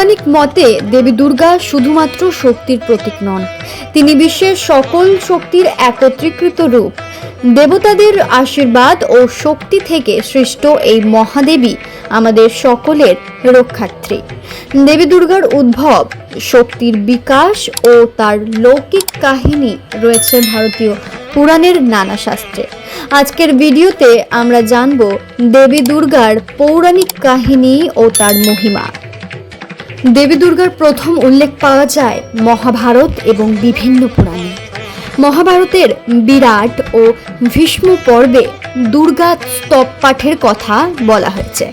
পৌরাণিক মতে দেবী দুর্গা শুধুমাত্র শক্তির প্রতীক নন। তিনি বিশ্বের সকল শক্তির একত্রীকৃত রূপ। দেবতাদের আশীর্বাদ ও শক্তি থেকে সৃষ্ট এই মহাদেবী আমাদের সকলের রক্ষার্থী। দেবী দুর্গার উদ্ভব, শক্তির বিকাশ ও তার লৌকিক কাহিনী রয়েছে ভারতীয় পুরাণের নানা শাস্ত্রে। আজকের ভিডিওতে আমরা জানব দেবী দুর্গার পৌরাণিক কাহিনী ও তার মহিমা। দেবী দুর্গার প্রথম উল্লেখ পাওয়া যায় মহাভারত এবং বিভিন্ন পুরাণে। মহাভারতের বিরাট ও ভীষ্ম পর্বে দুর্গা স্তব পাঠের কথা বলা হয়েছে।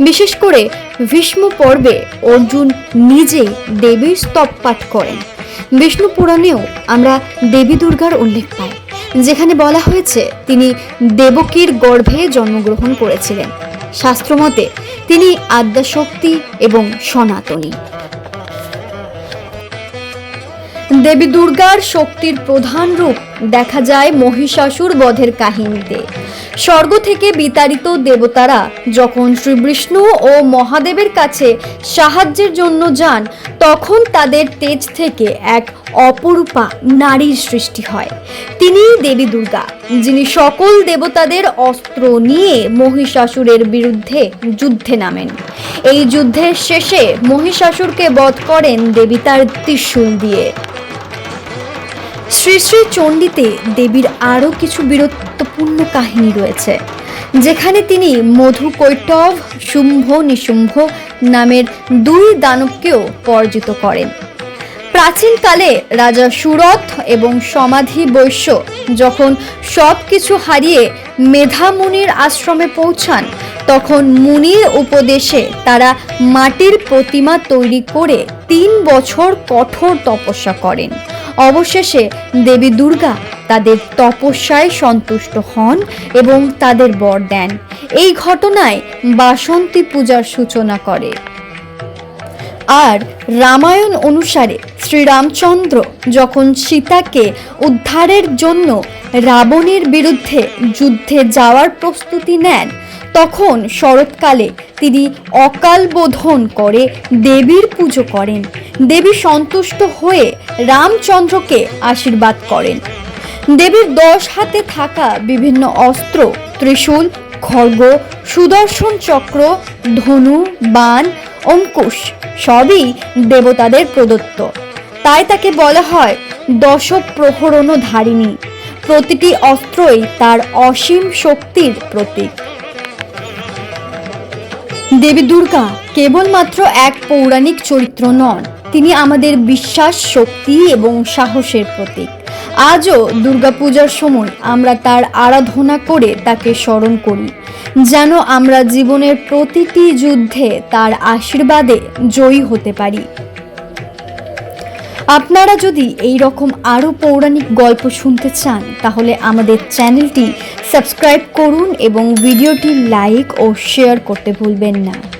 বিশেষ করে ভীষ্ম পর্বে অর্জুন নিজে দেবীর স্তব পাঠ করেন। বিষ্ণু পুরাণেও আমরা দেবী দুর্গার উল্লেখ পাই, যেখানে বলা হয়েছে তিনি দেবকীর গর্ভে জন্মগ্রহণ করেছিলেন। শাস্ত্রমতে তিনি আদ্যাশক্তি এবং সনাতনী। দেবী দুর্গার শক্তির প্রধান রূপ দেখা যায় মহিষাসুর বধের কাহিনীতে। স্বর্গ থেকে বিতাড়িত দেবতারা যখন শ্রীবিষ্ণু ও মহাদেবের কাছে সাহায্যের জন্য যান, তখন তাদের তেজ থেকে এক অপরূপা নারীর সৃষ্টি হয়। তিনি দেবী দুর্গা, যিনি সকল দেবতাদের অস্ত্র নিয়ে মহিষাসুরের বিরুদ্ধে যুদ্ধে নামেন। এই যুদ্ধের শেষে মহিষাসুরকে বধ করেন দেবী তার ত্রিশূল দিয়ে। শ্রী শ্রী চণ্ডীতে দেবীর আরও কিছু বীরত্বপূর্ণ কাহিনী রয়েছে, যেখানে তিনি মধু কৈটব শুম্ভ, নিশুম্ভ নামের দুই দানবকেও পরাজিত করেন। প্রাচীনকালে রাজা সুরথ এবং সমাধি বৈশ্য যখন সব কিছু হারিয়ে মেধামুনির আশ্রমে পৌঁছান, তখন মুনির উপদেশে তারা মাটির প্রতিমা তৈরি করে তিন বছর কঠোর তপস্যা করেন। অবশেষে দেবী দুর্গা তাদের তপস্যায় সন্তুষ্ট হন এবং তাদের বর দেন। এই ঘটনায় বাসন্তী পূজার সূচনা করে। আর রামায়ণ অনুসারে শ্রীরামচন্দ্র যখন সীতাকে উদ্ধারের জন্য রাবণের বিরুদ্ধে যুদ্ধে যাওয়ার প্রস্তুতি নেন, তখন শরৎকালে তিনি অকাল বোধন করে দেবীর পুজো করেন। দেবী সন্তুষ্ট হয়ে রামচন্দ্রকে আশীর্বাদ করেন। দেবীর দশ হাতে থাকা বিভিন্ন অস্ত্র, ত্রিশূল, খড়গ, সুদর্শন চক্র, ধনু, বাণ অঙ্কুশ, সবই দেবতাদের প্রদত্ত। তাই তাকে বলা হয় দশ প্রহরণ ধারিণী। প্রতিটি অস্ত্রই তার অসীম শক্তির প্রতীক। দেবী দুর্গা কেবলমাত্র এক পৌরাণিক চরিত্র নন, তিনি আমাদের বিশ্বাস, শক্তি এবং সাহসের প্রতীক। আজও দুর্গাপূজার সময় আমরা তার আরাধনা করে তাকে স্মরণ করি। যেন আমরা জীবনের প্রতিটি যুদ্ধে তার আশীর্বাদে জয়ী হতে পারি। আপনারা যদি এই রকম আরও পৌরাণিক গল্প শুনতে চান, তাহলে আমাদের চ্যানেলটি সাবস্ক্রাইব করুন এবং ভিডিওটি লাইক ও শেয়ার করতে ভুলবেন না।